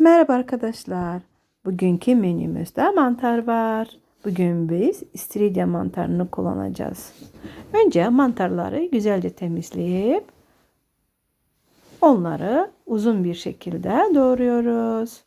Merhaba arkadaşlar. Bugünkü menümüzde mantar var. Bugün biz istiridye mantarını kullanacağız. Önce mantarları güzelce temizleyip onları uzun bir şekilde doğruyoruz.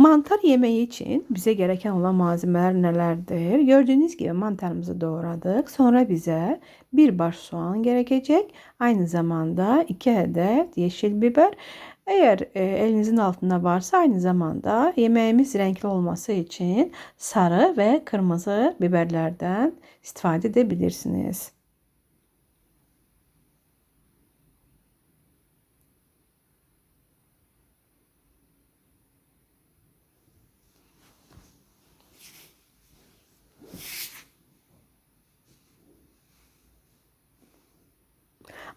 Mantar yemeği için bize gereken olan malzemeler nelerdir? Gördüğünüz gibi mantarımızı doğradık. Sonra bize bir baş soğan gerekecek. Aynı zamanda iki adet yeşil biber. Eğer e, elinizin altında varsa aynı zamanda yemeğimiz renkli olması için sarı ve kırmızı biberlerden istifade edebilirsiniz.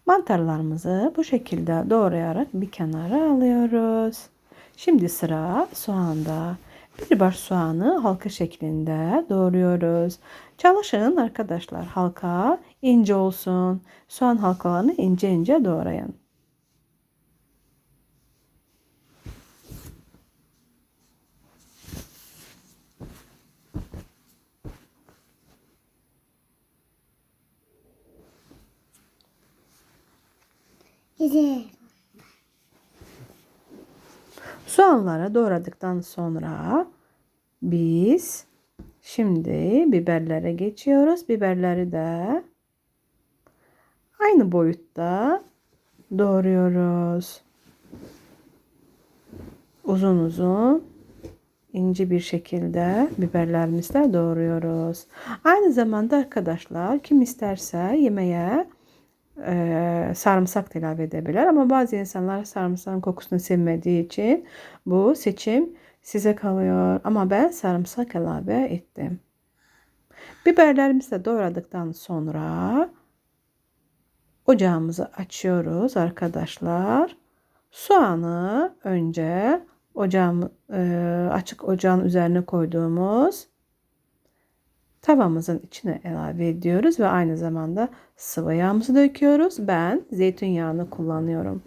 Mantarlarımızı bu şekilde doğrayarak bir kenara alıyoruz. Şimdi sıra soğanda. Bir baş soğanı halka şeklinde doğruyoruz. Çalışın arkadaşlar halka ince olsun. Soğan halkalarını ince ince doğrayın. Güzel. Soğanları doğradıktan sonra biz şimdi biberlere geçiyoruz. Biberleri de aynı boyutta doğruyoruz. Uzun uzun ince bir şekilde biberlerimizi de doğruyoruz. Aynı zamanda arkadaşlar kim isterse yemeğe e, sarımsak da ilave edebilir. Ama bazı insanlar sarımsağın kokusunu sevmediği için bu seçim size kalıyor. Ama ben sarımsak ilave ettim. Biberlerimizi de doğradıktan sonra ocağımızı açıyoruz arkadaşlar. Soğanı önce ocağım e, açık ocağın üzerine koyduğumuz tavamızın içine ilave ediyoruz ve aynı zamanda sıvı yağımızı döküyoruz. Ben zeytinyağını kullanıyorum.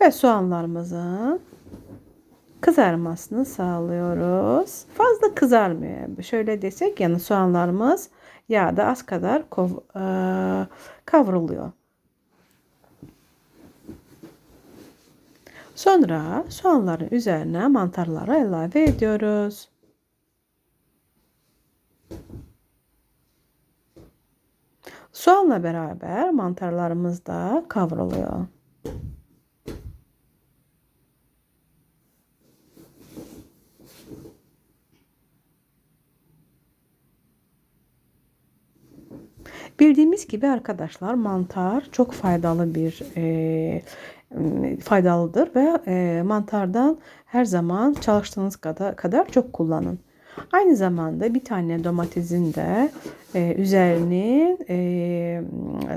Ve soğanlarımızın kızarmasını sağlıyoruz. Fazla kızarmıyor. Şöyle desek yani soğanlarımız yağda az kadar e, kavruluyor. Sonra soğanların üzerine mantarları ilave ediyoruz. Soğanla beraber mantarlarımız da kavruluyor. Bildiğimiz gibi arkadaşlar mantar çok faydalı bir e, faydalıdır ve e, mantardan her zaman çalıştığınız kadar, kadar çok kullanın. Aynı zamanda bir tane domatesin de e, üzerini e,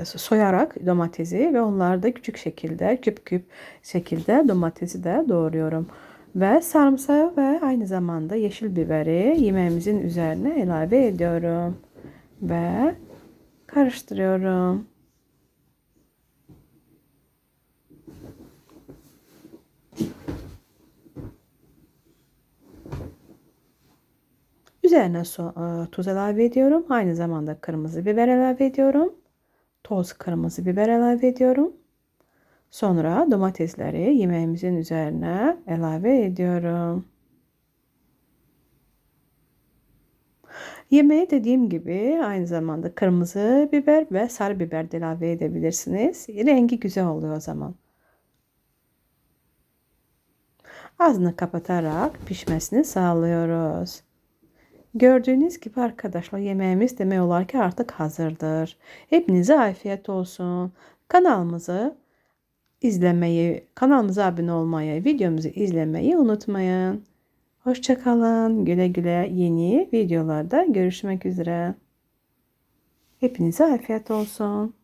soyarak domatesi ve onları da küçük şekilde küp küp şekilde domatesi de doğruyorum. Ve sarımsağı ve aynı zamanda yeşil biberi yemeğimizin üzerine ilave ediyorum. Ve karıştırıyorum. Üzerine so e, tuz ilave ediyorum. Aynı zamanda kırmızı biber ilave ediyorum. Toz kırmızı biber ilave ediyorum. Sonra domatesleri yemeğimizin üzerine ilave ediyorum. Yemeğe dediğim gibi aynı zamanda kırmızı biber ve sarı biber de ilave edebilirsiniz. Rengi güzel oluyor o zaman. Ağzını kapatarak pişmesini sağlıyoruz. Gördüğünüz gibi arkadaşlar yemeğimiz demek olar ki artık hazırdır. Hepinize afiyet olsun. Kanalımızı izlemeyi, kanalımıza abone olmayı, videomuzu izlemeyi unutmayın. Hoşçakalın. Güle güle yeni videolarda görüşmek üzere. Hepinize afiyet olsun.